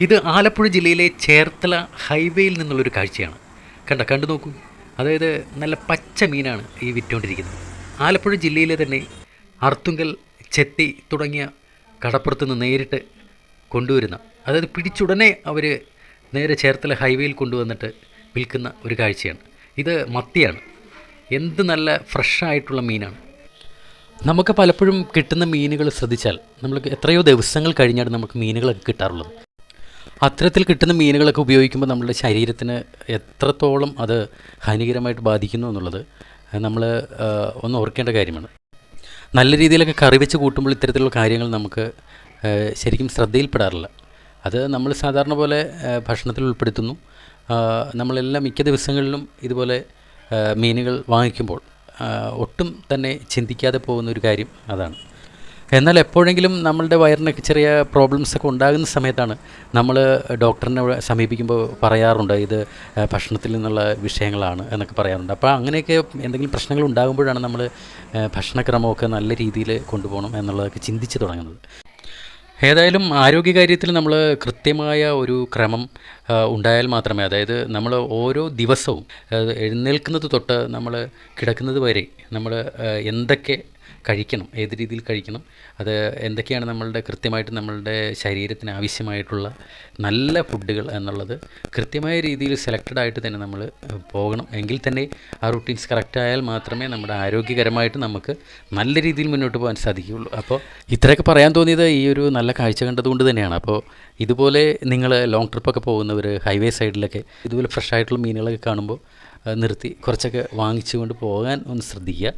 ഇത് ആലപ്പുഴ ജില്ലയിലെ ചേർത്തല ഹൈവേയിൽ നിന്നുള്ളൊരു കാഴ്ചയാണ്. കണ്ട കണ്ടു നോക്കൂ. അതായത് നല്ല പച്ച മീനാണ് ഈ വിറ്റുകൊണ്ടിരിക്കുന്നത്. ആലപ്പുഴ ജില്ലയിലെ തന്നെ അർത്തുങ്കൽ ചെത്തി തുടങ്ങിയ കടപ്പുറത്ത് നിന്ന് നേരിട്ട് കൊണ്ടുവരുന്ന അതായത് പിടിച്ചുടനെ അവർ നേരെ ചേർത്തല ഹൈവേയിൽ കൊണ്ടുവന്നിട്ട് വിൽക്കുന്ന ഒരു കാഴ്ചയാണ്. ഇത് മത്തിയാണ്. എന്ത് നല്ല ഫ്രഷായിട്ടുള്ള മീനാണ്. നമുക്ക് പലപ്പോഴും കിട്ടുന്ന മീനുകൾ ശ്രദ്ധിച്ചാൽ നമ്മൾക്ക് എത്രയോ ദിവസങ്ങൾ കഴിഞ്ഞാണ് നമുക്ക് മീനുകളൊക്കെ കിട്ടാറുള്ളത്. അത്തരത്തിൽ കിട്ടുന്ന മീനുകളൊക്കെ ഉപയോഗിക്കുമ്പോൾ നമ്മുടെ ശരീരത്തിന് എത്രത്തോളം അത് ഹാനികരമായിട്ട് ബാധിക്കുന്നു എന്നുള്ളത് നമ്മൾ ഒന്ന് ഓർക്കേണ്ട കാര്യമാണ്. നല്ല രീതിയിലൊക്കെ കറി വെച്ച് കൂട്ടുമ്പോൾ ഇത്തരത്തിലുള്ള കാര്യങ്ങൾ നമുക്ക് ശരിക്കും ശ്രദ്ധയിൽപ്പെടാറില്ല. അത് നമ്മൾ സാധാരണ പോലെ ഭക്ഷണത്തിൽ ഉൾപ്പെടുത്തുന്നു. നമ്മളെല്ലാം മിക്ക ദിവസങ്ങളിലും ഇതുപോലെ മീനുകൾ വാങ്ങിക്കുമ്പോൾ ഒട്ടും തന്നെ ചിന്തിക്കാതെ പോകുന്ന ഒരു കാര്യം അതാണ്. എന്നാൽ എപ്പോഴെങ്കിലും നമ്മളുടെ വയറിനൊക്കെ ചെറിയ പ്രോബ്ലംസ് ഒക്കെ ഉണ്ടാകുന്ന സമയത്താണ് നമ്മൾ ഡോക്ടറിനെ സമീപിക്കുമ്പോൾ പറയാറുണ്ട് ഇത് ഭക്ഷണത്തിൽ നിന്നുള്ള വിഷയങ്ങളാണ് എന്നൊക്കെ പറയാറുണ്ട്. അപ്പോൾ അങ്ങനെയൊക്കെ എന്തെങ്കിലും പ്രശ്നങ്ങൾ ഉണ്ടാകുമ്പോഴാണ് നമ്മൾ ഭക്ഷണക്രമമൊക്കെ നല്ല രീതിയിൽ കൊണ്ടുപോകണം എന്നുള്ളതൊക്കെ ചിന്തിച്ച് തുടങ്ങുന്നത്. ഏതായാലും ആരോഗ്യകാര്യത്തിൽ നമ്മൾ കൃത്യമായ ഒരു ക്രമം ഉണ്ടായാൽ മാത്രമേ അതായത് നമ്മൾ ഓരോ ദിവസവും എഴുന്നേൽക്കുന്നത് തൊട്ട് നമ്മൾ കിടക്കുന്നത് വരെ നമ്മൾ എന്തൊക്കെ കഴിക്കണം. ഏത് രീതിയിൽ കഴിക്കണം. അത് എന്തൊക്കെയാണ് നമ്മളുടെ കൃത്യമായിട്ട് നമ്മളുടെ ശരീരത്തിന് ആവശ്യമായിട്ടുള്ള നല്ല ഫുഡുകൾ എന്നുള്ളത് കൃത്യമായ രീതിയിൽ സെലക്റ്റഡ് ആയിട്ട് തന്നെ നമ്മൾ പോകണം. എങ്കിൽ തന്നെ ആ റുട്ടീൻസ് കറക്റ്റ് ആയാൽ മാത്രമേ നമ്മുടെ ആരോഗ്യകരമായിട്ട് നമുക്ക് നല്ല രീതിയിൽ മുന്നോട്ട് പോകാൻ സാധിക്കുകയുള്ളൂ. അപ്പോൾ ഇത്രയൊക്കെ പറയാൻ തോന്നിയത് ഈ ഒരു നല്ല കാഴ്ച കണ്ടതുകൊണ്ട് തന്നെയാണ്. അപ്പോൾ ഇതുപോലെ നിങ്ങൾ ലോങ് ട്രിപ്പൊക്കെ പോകുന്നവർ ഹൈവേ സൈഡിലൊക്കെ ഇതുപോലെ ഫ്രഷ് ആയിട്ടുള്ള മീനുകളൊക്കെ കാണുമ്പോൾ നിർത്തി കുറച്ചൊക്കെ വാങ്ങിച്ചുകൊണ്ട് പോകാൻ ഒന്ന് ശ്രദ്ധിക്കുക.